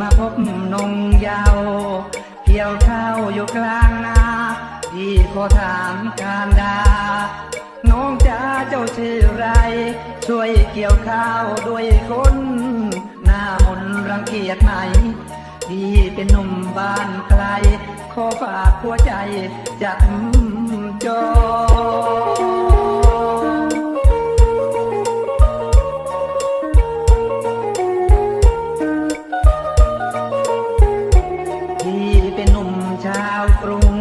มาพบนงยาวเกี่ยวข้าวอยู่กลางนาพี่ขอถามการดา น้องจ้าเจ้าชื่อไร ช่วยเกี่ยวข้าวด้วยคนหน้ามนรังเกียจไหมพี่เป็นหนุ่มบ้านไกล ขอฝากหัวใจจับจอาวกรุง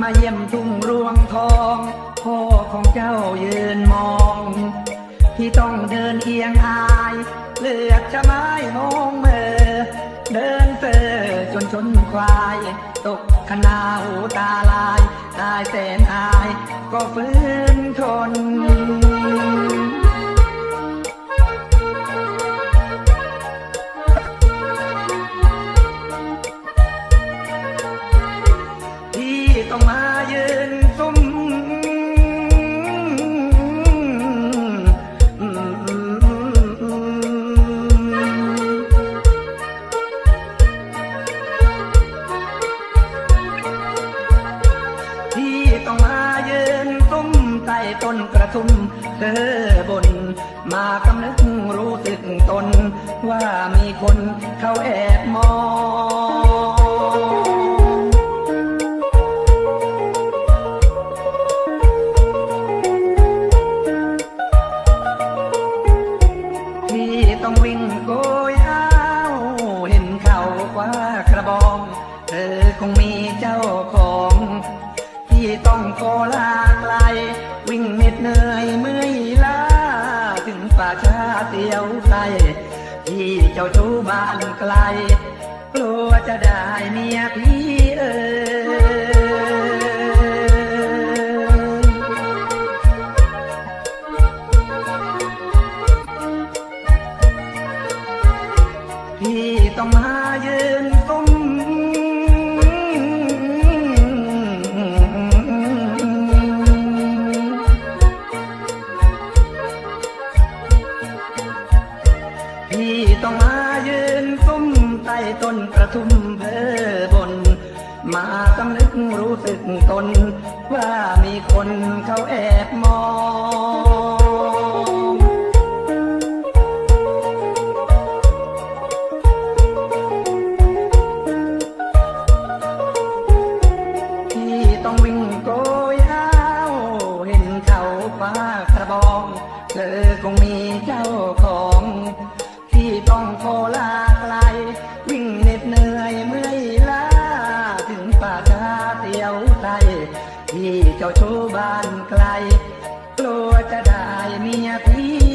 มาเยี่ยมทุ่งรวงทอง พ่อของเจ้ายืนมองพี่ต้องเดินเอียงอาย เลือกจะไม้มองเมอเดินเฟอจนชนควาย ตกคณาหูตาลายตายแสนอาย ก็ฟื้นทน ต้นกระทุ่มเธอบน มากำนึกรู้สึกตน ว่ามีคนเขาแอบมองที่ต้องวิ่งโกยอ้าเห็นเขาคว้ากระบองเธอคงมีเจ้าของ ที่ต้องโคลาาชาเตียวไตที่เจ้าชู้บ้านไกล กลัวจะได้เมียพี่เออพี่ต้องมา ต้นกระทุ่มเพอบน มาสำนึกรู้สึกตน ว่ามีคนเขาแอบม วไตที่เจ้าชู้บ้านไกล กลัวจะได้เมียพี่